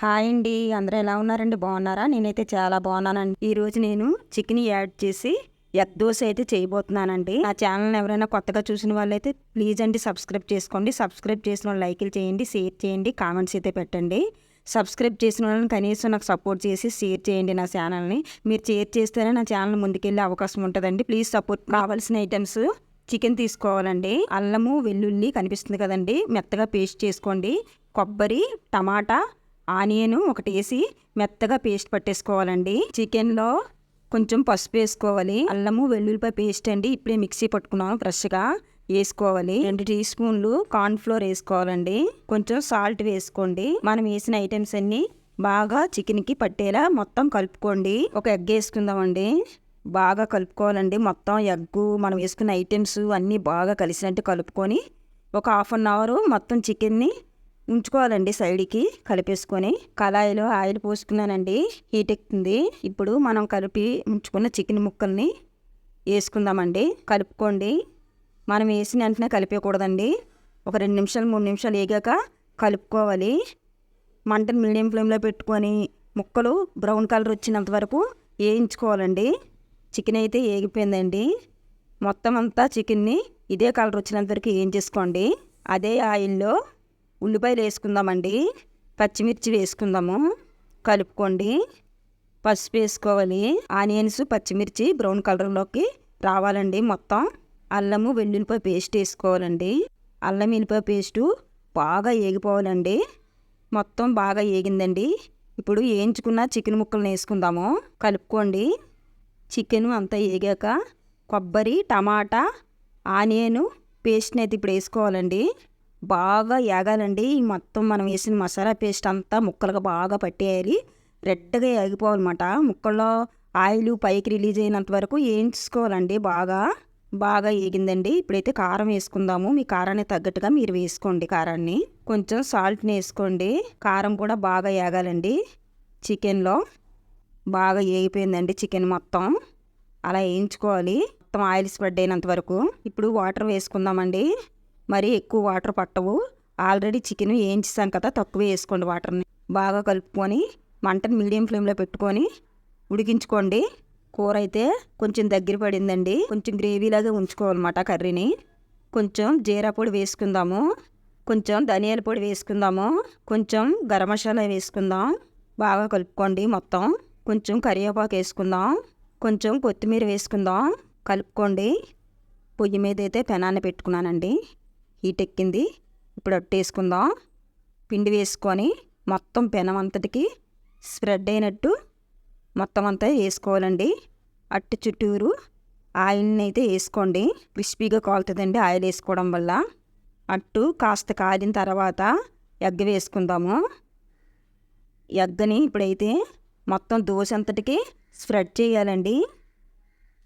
Hi అండి. అందరూ ఎలా ఉన్నారండి? బాగున్నారా? నేనైతే చాలా బాగున్నానండి. ఈరోజు నేను చికెన్ యాడ్ చేసి ఎగ్ దోశ అయితే చేయబోతున్నానండి. నా ఛానల్ ఎవరైనా కొత్తగా చూసిన వాళ్ళైతే ప్లీజ్ అండి సబ్స్క్రైబ్ చేసుకోండి. సబ్స్క్రైబ్ చేసిన వాళ్ళు లైకులు చేయండి షేర్ చేయండి కామెంట్స్ అయితే పెట్టండి. సబ్స్క్రైబ్ చేసిన వాళ్ళని కనీసం నాకు సపోర్ట్ చేసి షేర్ చేయండి నా ఛానల్ని. మీరు షేర్ చేస్తేనే నా ఛానల్ ముందుకెళ్ళే అవకాశం ఉంటుందండి. ప్లీజ్ సపోర్ట్ కావాల్సిన ఐటమ్స్ చికెన్ తీసుకోవాలండి. అల్లము వెల్లుల్లి కనిపిస్తుంది కదండి. మెత్తగా పేస్ట్ చేసుకోండి. కొబ్బరి టమాటా ఆనియన్ ఒకటి వేసి మెత్తగా పేస్ట్ పట్టేసుకోవాలండి. చికెన్లో కొంచెం పసుపు వేసుకోవాలి. అల్లము వెల్లుల్లిపాయ పేస్ట్ అండి. ఇప్పుడే మిక్సీ పట్టుకున్నాను ఫ్రెష్గా వేసుకోవాలి. రెండు టీ స్పూన్లు కార్న్ఫ్లోర్ వేసుకోవాలండి. కొంచెం సాల్ట్ వేసుకోండి. మనం వేసిన ఐటమ్స్ అన్నీ బాగా చికెన్కి పట్టేలా మొత్తం కలుపుకోండి. ఒక ఎగ్ వేసుకుందామండి. బాగా కలుపుకోవాలండి. మొత్తం ఎగ్గు మనం వేసుకున్న ఐటమ్స్ అన్నీ బాగా కలిసినట్టు కలుపుకొని ఒక హాఫ్ అన్ అవర్ మొత్తం చికెన్ని ఉంచుకోవాలండి సైడ్కి కలిపేసుకొని. కళాయిలో ఆయిల్ పోసుకున్నానండి. హీట్ ఎక్కుతుంది ఇప్పుడు మనం కలిపి ఉంచుకున్న చికెన్ ముక్కల్ని వేసుకుందామండి. కలుపుకోండి. మనం వేసిన వెంటనే కలిపేయకూడదండి. ఒక రెండు నిమిషాలు మూడు నిమిషాలు వేగాక కలుపుకోవాలి. మంటను మీడియం ఫ్లేమ్లో పెట్టుకొని ముక్కలు బ్రౌన్ కలర్ వచ్చినంత వరకు వేయించుకోవాలండి. చికెన్ అయితే వేగిపోయిందండి. మొత్తం అంతా చికెన్ని ఇదే కలర్ వచ్చినంత వరకు వేయించేసుకోండి. అదే ఆయిల్లో ఉల్లిపాయలు వేసుకుందామండి. పచ్చిమిర్చి వేసుకుందాము. కలుపుకోండి. పసుపు వేసుకోవాలి. ఆనియన్స్ పచ్చిమిర్చి బ్రౌన్ కలర్లోకి రావాలండి మొత్తం. అల్లము వెల్లుల్లిపాయ పేస్ట్ వేసుకోవాలండి. అల్లం వెల్లిపాయ పేస్టు బాగా ఏగిపోవాలండి. మొత్తం బాగా ఏగిందండి. ఇప్పుడు వేయించుకున్న చికెన్ ముక్కలను వేసుకుందాము. కలుపుకోండి. చికెన్ అంతా వేగాక కొబ్బరి టమాటా ఆనియను పేస్ట్ని అయితే ఇప్పుడు వేసుకోవాలండి. బాగా ఏగాలండి మొత్తం మనం వేసిన మసాలా పేస్ట్ అంతా ముక్కలుగా బాగా పట్టేయాలి. రెడ్గా ఏగిపోవాలన్నమాట ముక్కల్లో ఆయిల్ పైకి రిలీజ్ అయినంత వరకు వేయించుకోవాలండి బాగా. బాగా ఏగిందండి. ఇప్పుడైతే కారం వేసుకుందాము. మీ కారాన్ని తగ్గట్టుగా మీరు వేసుకోండి కారాన్ని. కొంచెం సాల్ట్ని వేసుకోండి. కారం కూడా బాగా ఏగాలండి చికెన్లో. బాగా ఏగిపోయిందండి చికెన్ మొత్తం. అలా వేయించుకోవాలి. మొత్తం ఆయిల్ స్ప్రెడ్ అయినంత వరకు. ఇప్పుడు వాటర్ వేసుకుందామండి. మరీ ఎక్కువ వాటర్ పట్టవు. ఆల్రెడీ చికెన్ వేయించాను కదా తక్కువ వేసుకోండి వాటర్ని. బాగా కలుపుకొని మంటను మీడియం ఫ్లేమ్లో పెట్టుకొని ఉడికించుకోండి. కూర అయితే కొంచెం దగ్గర పడిందండి. కొంచెం గ్రేవీలాగా ఉంచుకోవాలన్నమాట కర్రీని. కొంచెం జీరా పొడి వేసుకుందాము. కొంచెం ధనియాల పొడి వేసుకుందాము. కొంచెం గరం మసాలా వేసుకుందాం. బాగా కలుపుకోండి మొత్తం. కొంచెం కరివేపాకు వేసుకుందాం. కొంచెం కొత్తిమీర వేసుకుందాం. కలుపుకోండి. పొయ్యి మీద అయితే పెనాన్ని పెట్టుకున్నానండి. హీట్ ఎక్కింది. ఇప్పుడు అట్టేసుకుందాం పిండి వేసుకొని మొత్తం పెనం అంతటికి స్ప్రెడ్ అయినట్టు మొత్తం అంతా వేసుకోవాలండి. అట్టు చుట్టూరు ఆయిల్ని అయితే వేసుకోండి. క్రిస్పీగా కాలుతుందండి ఆయిల్ వేసుకోవడం వల్ల. అట్టు కాస్త కాలిన తర్వాత ఎగ్గ వేసుకుందాము. ఎగ్గని ఇప్పుడైతే మొత్తం దోశ అంతటికి స్ప్రెడ్ చేయాలండి.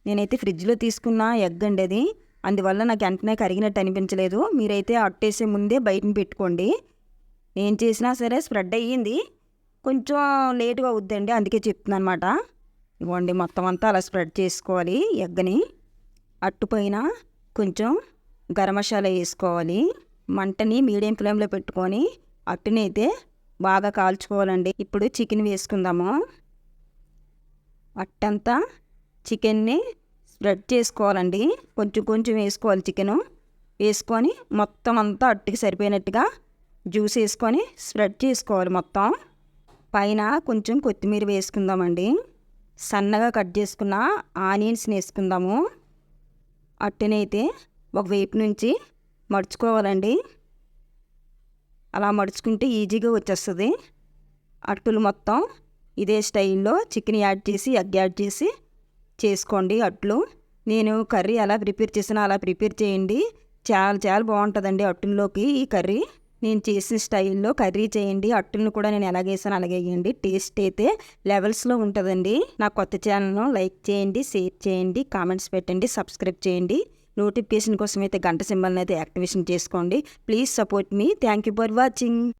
నేనైతే ఫ్రిడ్జ్లో తీసుకున్న ఎగ్ అండి అది. అందువల్ల నాకు వెంటనే కరిగినట్టు అనిపించలేదు. మీరైతే అట్టేసే ముందే బయటని పెట్టుకోండి. నేను చేసినా సరే స్ప్రెడ్ అయ్యింది. కొంచెం లేటుగా అవుద్దండి అందుకే చెప్తున్నాను అనమాట ఇవ్వండి మొత్తం అంతా అలా స్ప్రెడ్ చేసుకోవాలి ఎగ్గని. అట్టుపైన కొంచెం గరం మసాలా వేసుకోవాలి. మంటని మీడియం ఫ్లేమ్లో పెట్టుకొని అట్టునైతే బాగా కాల్చుకోవాలండి. ఇప్పుడు చికెన్ వేసుకుందాము. అట్టంతా చికెన్ని స్ప్రెడ్ చేసుకోవాలండి. కొంచెం కొంచెం వేసుకోవాలి చికెను. వేసుకొని మొత్తం అంతా అట్టుకి సరిపోయినట్టుగా జ్యూస్ వేసుకొని స్ప్రెడ్ చేసుకోవాలి మొత్తం. పైన కొంచెం కొత్తిమీర వేసుకుందామండి. సన్నగా కట్ చేసుకున్న ఆనియన్స్ని వేసుకుందాము. అట్టునైతే ఒక వైపు నుంచి మడుచుకోవాలండి. అలా మడుచుకుంటే ఈజీగా వచ్చేస్తుంది. అట్టులు మొత్తం ఇదే స్టైల్లో చికెన్ యాడ్ చేసి ఎగ్ యాడ్ చేసి చేసుకోండి అట్లు. నేను కర్రీ ఎలా ప్రిపేర్ చేసినా అలా ప్రిపేర్ చేయండి. చాలా చాలా బాగుంటుందండి అట్టుల్లోకి ఈ కర్రీ. నేను చేసిన స్టైల్లో కర్రీ చేయండి. అట్టులను కూడా నేను ఎలాగేసాను అలాగే వేయండి. టేస్ట్ అయితే లెవెల్స్లో ఉంటుందండి. నా కొత్త ఛానల్ను లైక్ చేయండి షేర్ చేయండి కామెంట్స్ పెట్టండి సబ్స్క్రైబ్ చేయండి. నోటిఫికేషన్ కోసం అయితే గంట సింబల్ని అయితే యాక్టివేషన్ చేసుకోండి. Please support me. Thank you for watching.